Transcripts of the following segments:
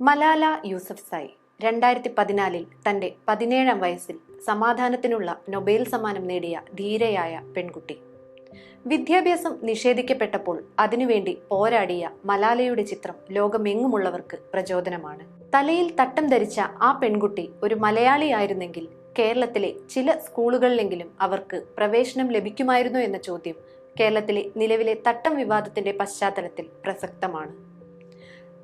മലാല യൂസഫ് സായി രണ്ടായിരത്തി പതിനാലിൽ തന്റെ പതിനേഴാം വയസ്സിൽ സമാധാനത്തിനുള്ള നൊബേൽ സമ്മാനം നേടിയ ധീരയായ പെൺകുട്ടി. വിദ്യാഭ്യാസം നിഷേധിക്കപ്പെട്ടപ്പോൾ അതിനുവേണ്ടി പോരാടിയ മലാലയുടെ ചിത്രം ലോകമെങ്ങുമുള്ളവർക്ക് പ്രചോദനമാണ്. തലയിൽ തട്ടം ധരിച്ച ആ പെൺകുട്ടി ഒരു മലയാളിയായിരുന്നെങ്കിൽ കേരളത്തിലെ ചില സ്കൂളുകളിലെങ്കിലും അവർക്ക് പ്രവേശനം ലഭിക്കുമായിരുന്നു എന്ന ചോദ്യം കേരളത്തിലെ നിലവിലെ തട്ടം വിവാദത്തിന്റെ പശ്ചാത്തലത്തിൽ പ്രസക്തമാണ്.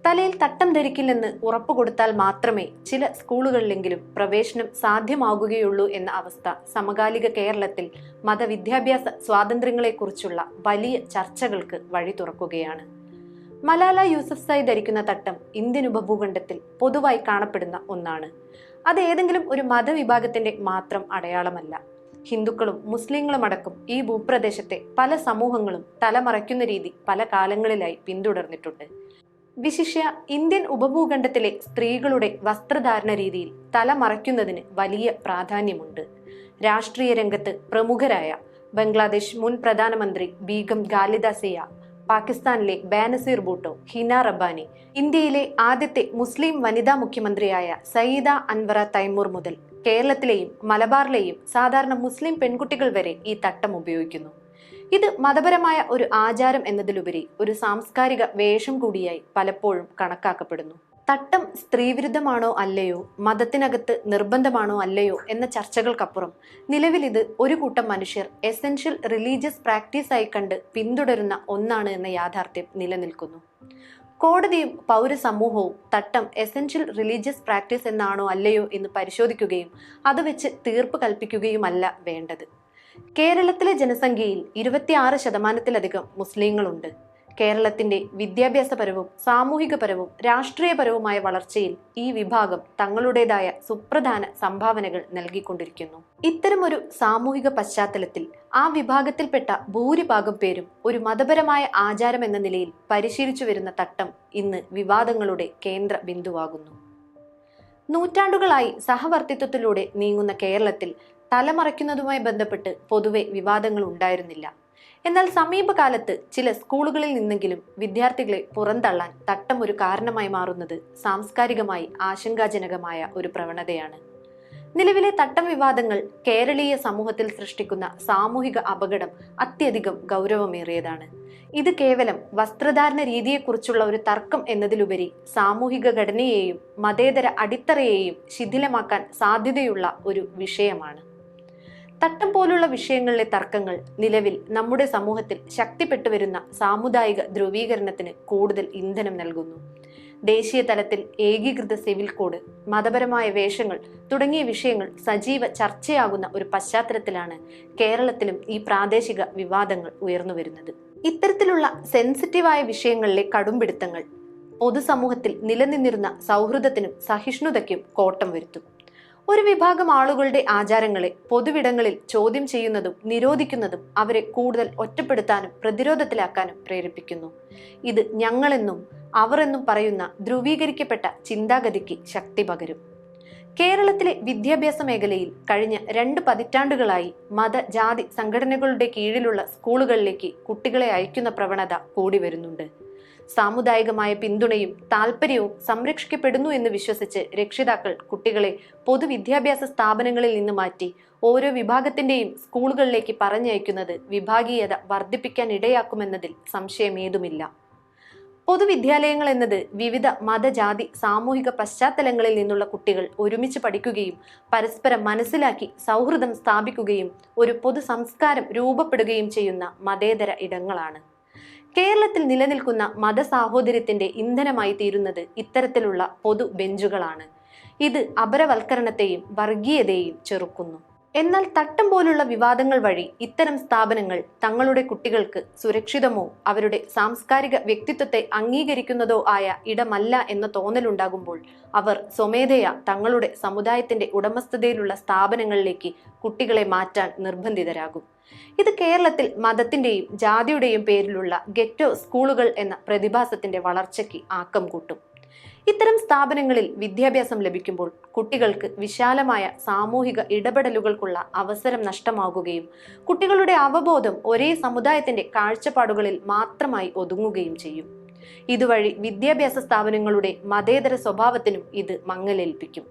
തലയിൽ തട്ടം ധരിക്കില്ലെന്ന് ഉറപ്പുകൊടുത്താൽ മാത്രമേ ചില സ്കൂളുകളിലെങ്കിലും പ്രവേശനം സാധ്യമാകുകയുള്ളൂ എന്ന അവസ്ഥ സമകാലിക കേരളത്തിൽ മതവിദ്യാഭ്യാസ സ്വാതന്ത്ര്യങ്ങളെക്കുറിച്ചുള്ള വലിയ ചർച്ചകൾക്ക് വഴി തുറക്കുകയാണ്. മലാല യൂസഫ് സായി ധരിക്കുന്ന തട്ടം ഇന്ത്യൻ ഉപഭൂഖണ്ഡത്തിൽ പൊതുവായി കാണപ്പെടുന്ന ഒന്നാണ്. അത് ഏതെങ്കിലും ഒരു മതവിഭാഗത്തിന്റെ മാത്രം അടയാളമല്ല. ഹിന്ദുക്കളും മുസ്ലിങ്ങളും അടക്കം ഈ ഭൂപ്രദേശത്തെ പല സമൂഹങ്ങളും തലമറയ്ക്കുന്ന രീതി പല കാലങ്ങളിലായി പിന്തുടർന്നിട്ടുണ്ട്. വിശിഷ്യ ഇന്ത്യൻ ഉപഭൂഖണ്ഡത്തിലെ സ്ത്രീകളുടെ വസ്ത്രധാരണ രീതിയിൽ തല മറയ്ക്കുന്നതിന് വലിയ പ്രാധാന്യമുണ്ട്. രാഷ്ട്രീയ രംഗത്ത് പ്രമുഖരായ ബംഗ്ലാദേശ് മുൻ പ്രധാനമന്ത്രി ബീഗം ഖാലിദാസിയ പാകിസ്ഥാനിലെ ബാനസീർ ബൂട്ടോ ഹിന റബ്ബാനി ഇന്ത്യയിലെ ആദ്യത്തെ മുസ്ലിം വനിതാ മുഖ്യമന്ത്രിയായ സയ്യിദ അൻവറ തൈമൂർ മുതൽ കേരളത്തിലെയും മലബാറിലെയും സാധാരണ മുസ്ലിം പെൺകുട്ടികൾ വരെ ഈ തട്ടം ഉപയോഗിക്കുന്നു. ഇത് മതപരമായ ഒരു ആചാരം എന്നതിലുപരി ഒരു സാംസ്കാരിക വേഷം കൂടിയായി പലപ്പോഴും കണക്കാക്കപ്പെടുന്നു. തട്ടം സ്ത്രീവിരുദ്ധമാണോ അല്ലയോ മതത്തിനകത്ത് നിർബന്ധമാണോ അല്ലയോ എന്ന ചർച്ചകൾക്കപ്പുറം നിലവിൽ ഇത് ഒരു കൂട്ടം മനുഷ്യർ എസെൻഷ്യൽ റിലീജിയസ് പ്രാക്ടീസായി കണ്ട് പിന്തുടരുന്ന ഒന്നാണ് എന്ന യാഥാർത്ഥ്യം നിലനിൽക്കുന്നു. കോടതിയും പൗരസമൂഹവും തട്ടം എസെൻഷ്യൽ റിലീജിയസ് പ്രാക്ടീസ് എന്നാണോ അല്ലയോ എന്ന് പരിശോധിക്കുകയും അത് വെച്ച് തീർപ്പ് കൽപ്പിക്കുകയുമല്ല വേണ്ടത്. കേരളത്തിലെ ജനസംഖ്യയിൽ ഇരുപത്തിയാറ് ശതമാനത്തിലധികം മുസ്ലിങ്ങളുണ്ട്. കേരളത്തിന്റെ വിദ്യാഭ്യാസപരവും സാമൂഹികപരവും രാഷ്ട്രീയപരവുമായ വളർച്ചയിൽ ഈ വിഭാഗം തങ്ങളുടേതായ സുപ്രധാന സംഭാവനകൾ നൽകിക്കൊണ്ടിരിക്കുന്നു. ഇത്തരമൊരു സാമൂഹിക പശ്ചാത്തലത്തിൽ ആ വിഭാഗത്തിൽപ്പെട്ട ഭൂരിഭാഗം പേരും ഒരു മതപരമായ ആചാരം എന്ന നിലയിൽ പരിശീലിച്ചു വരുന്ന തട്ടം ഇന്ന് വിവാദങ്ങളുടെ കേന്ദ്ര ബിന്ദുവാകുന്നു. നൂറ്റാണ്ടുകളായി സഹവർത്തിത്വത്തിലൂടെ നീങ്ങുന്ന കേരളത്തിൽ തലമറയ്ക്കുന്നതുമായി ബന്ധപ്പെട്ട് പൊതുവെ വിവാദങ്ങൾ ഉണ്ടായിരുന്നില്ല. എന്നാൽ സമീപകാലത്ത് ചില സ്കൂളുകളിൽ നിന്നെങ്കിലും വിദ്യാർത്ഥികളെ പുറന്തള്ളാൻ തട്ടം ഒരു കാരണമായി മാറുന്നത് സാംസ്കാരികമായി ആശങ്കാജനകമായ ഒരു പ്രവണതയാണ്. നിലവിലെ തട്ടം വിവാദങ്ങൾ കേരളീയ സമൂഹത്തിൽ സൃഷ്ടിക്കുന്ന സാമൂഹിക അപകടം അത്യധികം ഗൗരവമേറിയതാണ്. ഇത് കേവലം വസ്ത്രധാരണ രീതിയെക്കുറിച്ചുള്ള ഒരു തർക്കം എന്നതിലുപരി സാമൂഹിക ഘടനയെയും മതേതര അടിത്തറയെയും ശിഥിലമാക്കാൻ സാധ്യതയുള്ള ഒരു വിഷയമാണ്. തട്ടം പോലുള്ള വിഷയങ്ങളിലെ തർക്കങ്ങൾ നിലവിൽ നമ്മുടെ സമൂഹത്തിൽ ശക്തിപ്പെട്ടു വരുന്ന സാമുദായിക ധ്രുവീകരണത്തിന് കൂടുതൽ ഇന്ധനം നൽകുന്നു. ദേശീയ തലത്തിൽ ഏകീകൃത സിവിൽ കോഡ് മതപരമായ വേഷങ്ങൾ തുടങ്ങിയ വിഷയങ്ങൾ സജീവ ചർച്ചയാകുന്ന ഒരു പശ്ചാത്തലത്തിലാണ് കേരളത്തിലും ഈ പ്രാദേശിക വിവാദങ്ങൾ ഉയർന്നു വരുന്നത്. ഇത്തരത്തിലുള്ള സെൻസിറ്റീവായ വിഷയങ്ങളിലെ കടുംപിടുത്തങ്ങൾ പൊതുസമൂഹത്തിൽ നിലനിന്നിരുന്ന സൗഹൃദത്തിനും സഹിഷ്ണുതയ്ക്കും കോട്ടം വരുത്തും. ഒരു വിഭാഗം ആളുകളുടെ ആചാരങ്ങളെ പൊതുവിടങ്ങളിൽ ചോദ്യം ചെയ്യുന്നതും നിരോധിക്കുന്നതും അവരെ കൂടുതൽ ഒറ്റപ്പെടുത്താനും പ്രതിരോധത്തിലാക്കാനും പ്രേരിപ്പിക്കുന്നു. ഇത് ഞങ്ങളെന്നും അവർ എന്നും പറയുന്ന ധ്രുവീകരിക്കപ്പെട്ട ചിന്താഗതിക്ക് ശക്തി പകരും. കേരളത്തിലെ വിദ്യാഭ്യാസ മേഖലയിൽ കഴിഞ്ഞ രണ്ട് പതിറ്റാണ്ടുകളായി മത ജാതി സംഘടനകളുടെ കീഴിലുള്ള സ്കൂളുകളിലേക്ക് കുട്ടികളെ അയക്കുന്ന പ്രവണത കൂടി വരുന്നുണ്ട്. സാമുദായികമായ പിന്തുണയും താല്പര്യവും സംരക്ഷിക്കപ്പെടുന്നു എന്ന് വിശ്വസിച്ച് രക്ഷിതാക്കൾ കുട്ടികളെ പൊതുവിദ്യാഭ്യാസ സ്ഥാപനങ്ങളിൽ നിന്ന് മാറ്റി ഓരോ വിഭാഗത്തിന്റെയും സ്കൂളുകളിലേക്ക് പറഞ്ഞയക്കുന്നത് വിഭാഗീയത വർദ്ധിപ്പിക്കാൻ ഇടയാക്കുമെന്നതിൽ സംശയമേതുമില്ല. പൊതുവിദ്യാലയങ്ങൾ എന്നത് വിവിധ മതജാതി സാമൂഹിക പശ്ചാത്തലങ്ങളിൽ നിന്നുള്ള കുട്ടികൾ ഒരുമിച്ച് പഠിക്കുകയും പരസ്പരം മനസ്സിലാക്കി സൗഹൃദം സ്ഥാപിക്കുകയും ഒരു പൊതു സംസ്കാരം രൂപപ്പെടുകയും ചെയ്യുന്ന മതേതര ഇടങ്ങളാണ്. കേരളത്തിൽ നിലനിൽക്കുന്ന മതസാഹോദര്യത്തിന്റെ ഇന്ധനമായി തീരുന്നത് ഇത്തരത്തിലുള്ള പൊതു ബെഞ്ചുകളാണ്. ഇത് അപരവൽക്കരണത്തെയും വർഗീയതയെയും ചെറുക്കുന്നു. എന്നാൽ തട്ടം പോലുള്ള വിവാദങ്ങൾ വഴി ഇത്തരം സ്ഥാപനങ്ങൾ തങ്ങളുടെ കുട്ടികൾക്ക് സുരക്ഷിതമോ അവരുടെ സാംസ്കാരിക വ്യക്തിത്വത്തെ അംഗീകരിക്കുന്നതോ ആയ ഇടമല്ല എന്ന തോന്നലുണ്ടാകുമ്പോൾ അവർ സ്വമേധയാ തങ്ങളുടെ സമുദായത്തിന്റെ ഉടമസ്ഥതയിലുള്ള സ്ഥാപനങ്ങളിലേക്ക് കുട്ടികളെ മാറ്റാൻ നിർബന്ധിതരാകും. ഇത് കേരളത്തിൽ മതത്തിന്റെയും ജാതിയുടെയും പേരിലുള്ള ഗെറ്റോ സ്കൂളുകൾ എന്ന പ്രതിഭാസത്തിന്റെ വളർച്ചയ്ക്ക് ആക്കം കൂട്ടും. ഇത്തരം സ്ഥാപനങ്ങളിൽ വിദ്യാഭ്യാസം ലഭിക്കുമ്പോൾ കുട്ടികൾക്ക് വിശാലമായ സാമൂഹിക ഇടപെടലുകൾക്കുള്ള അവസരം നഷ്ടമാകുകയും കുട്ടികളുടെ അവബോധം ഒരേ സമുദായത്തിന്റെ കാഴ്ചപ്പാടുകളിൽ മാത്രമായി ഒതുങ്ങുകയും ചെയ്യും. ഇതുവഴി വിദ്യാഭ്യാസ സ്ഥാപനങ്ങളുടെ മതേതര സ്വഭാവത്തിനും ഇത് മങ്ങലേൽപ്പിക്കും.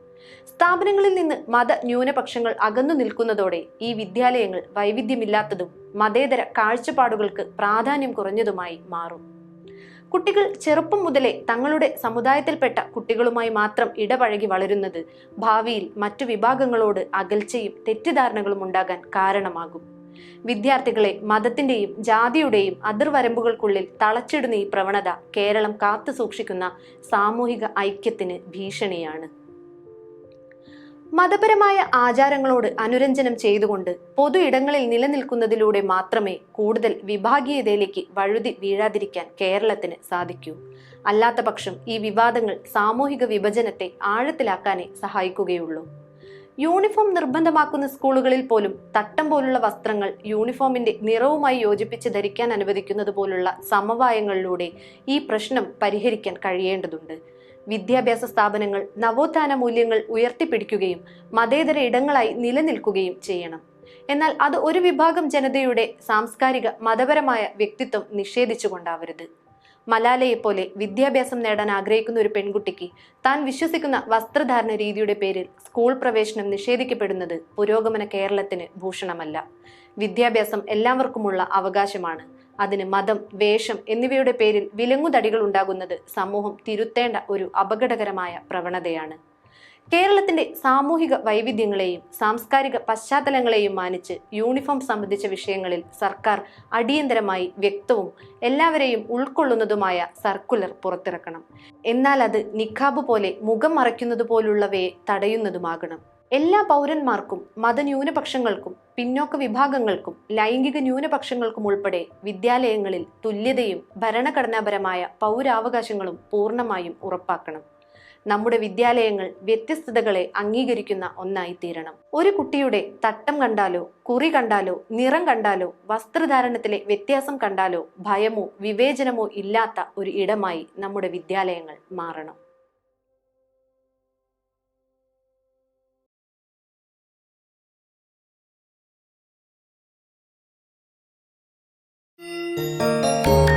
സ്ഥാപനങ്ങളിൽ നിന്ന് മത ന്യൂനപക്ഷങ്ങൾ അകന്നു നിൽക്കുന്നതോടെ ഈ വിദ്യാലയങ്ങൾ വൈവിധ്യമില്ലാത്തതും മതേതര കാഴ്ചപ്പാടുകൾക്ക് പ്രാധാന്യം കുറഞ്ഞതുമായി മാറും. കുട്ടികൾ ചെറുപ്പം മുതലേ തങ്ങളുടെ സമുദായത്തിൽപ്പെട്ട കുട്ടികളുമായി മാത്രം ഇടപഴകി വളരുന്നത് ഭാവിയിൽ മറ്റു വിഭാഗങ്ങളോട് അകൽച്ചയും തെറ്റിദ്ധാരണകളും ഉണ്ടാകാൻ കാരണമാകും. വിദ്യാർത്ഥികളെ മതത്തിന്റെയും ജാതിയുടെയും അതിർവരമ്പുകൾക്കുള്ളിൽ തളച്ചിടുന്ന ഈ പ്രവണത കേരളം കാത്തു സൂക്ഷിക്കുന്ന സാമൂഹിക ഐക്യത്തിന് ഭീഷണിയാണ്. മതപരമായ ആചാരങ്ങളോട് അനുരഞ്ജനം ചെയ്തുകൊണ്ട് പൊതു ഇടങ്ങളിൽ നിലനിൽക്കുന്നതിലൂടെ മാത്രമേ കൂടുതൽ വിഭാഗീയതയിലേക്ക് വഴുതി വീഴാതിരിക്കാൻ കേരളത്തിന് സാധിക്കൂ. അല്ലാത്തപക്ഷം ഈ വിവാദങ്ങൾ സാമൂഹിക വിഭജനത്തെ ആഴത്തിലാക്കാനേ സഹായിക്കുകയുള്ളൂ. യൂണിഫോം നിർബന്ധമാക്കുന്ന സ്കൂളുകളിൽ പോലും തട്ടം പോലുള്ള വസ്ത്രങ്ങൾ യൂണിഫോമിന്റെ നിറവുമായി യോജിപ്പിച്ച് ധരിക്കാൻ അനുവദിക്കുന്നത് പോലുള്ള സമവായങ്ങളിലൂടെ ഈ പ്രശ്നം പരിഹരിക്കാൻ കഴിയേണ്ടതുണ്ട്. വിദ്യാഭ്യാസ സ്ഥാപനങ്ങൾ നവോത്ഥാന മൂല്യങ്ങൾ ഉയർത്തിപ്പിടിക്കുകയും മതേതര ഇടങ്ങളായി നിലനിൽക്കുകയും ചെയ്യണം. എന്നാൽ അത് ഒരു വിഭാഗം ജനതയുടെ സാംസ്കാരിക മതപരമായ വ്യക്തിത്വം നിഷേധിച്ചുകൊണ്ടാവരുത്. മലാലയെ പോലെ വിദ്യാഭ്യാസം നേടാൻ ആഗ്രഹിക്കുന്ന ഒരു പെൺകുട്ടിക്ക് താൻ വിശ്വസിക്കുന്ന വസ്ത്രധാരണ രീതിയുടെ പേരിൽ സ്കൂൾ പ്രവേശനം നിഷേധിക്കപ്പെടുന്നത് പുരോഗമന കേരളത്തിന് ഭൂഷണമല്ല. വിദ്യാഭ്യാസം എല്ലാവർക്കുമുള്ള അവകാശമാണ്. അതിന് മതം വേഷം എന്നിവയുടെ പേരിൽ വിലങ്ങുതടികൾ ഉണ്ടാകുന്നത് സമൂഹം തിരുത്തേണ്ട ഒരു അപകടകരമായ പ്രവണതയാണ്. കേരളത്തിന്റെ സാമൂഹിക വൈവിധ്യങ്ങളെയും സാംസ്കാരിക പശ്ചാത്തലങ്ങളെയും മാനിച്ച് യൂണിഫോം സംബന്ധിച്ച വിഷയങ്ങളിൽ സർക്കാർ അടിയന്തരമായി വ്യക്തവും എല്ലാവരെയും ഉൾക്കൊള്ളുന്നതുമായ സർക്കുലർ പുറത്തിറക്കണം. എന്നാൽ അത് നിഖാബ് പോലെ മുഖം മറയ്ക്കുന്നത് പോലുള്ളവയെ തടയുന്നതുമാകണം. എല്ലാ പൗരന്മാർക്കും മതന്യൂനപക്ഷങ്ങൾക്കും പിന്നോക്ക വിഭാഗങ്ങൾക്കും ലൈംഗിക ന്യൂനപക്ഷങ്ങൾക്കും ഉൾപ്പെടെ വിദ്യാലയങ്ങളിൽ തുല്യതയും ഭരണഘടനാപരമായ പൗരാവകാശങ്ങളും പൂർണമായും ഉറപ്പാക്കണം. നമ്മുടെ വിദ്യാലയങ്ങൾ വ്യത്യസ്തതകളെ അംഗീകരിക്കുന്ന ഒന്നായി തീരണം ഒരു കുട്ടിയുടെ തട്ടം കണ്ടാലോ കുറി കണ്ടാലോ നിറം കണ്ടാലോ വസ്ത്രധാരണത്തിലെ വ്യത്യാസം കണ്ടാലോ ഭയമോ വിവേചനമോ ഇല്ലാത്ത ഒരു ഇടമായി നമ്മുടെ വിദ്യാലയങ്ങൾ മാറണം. Música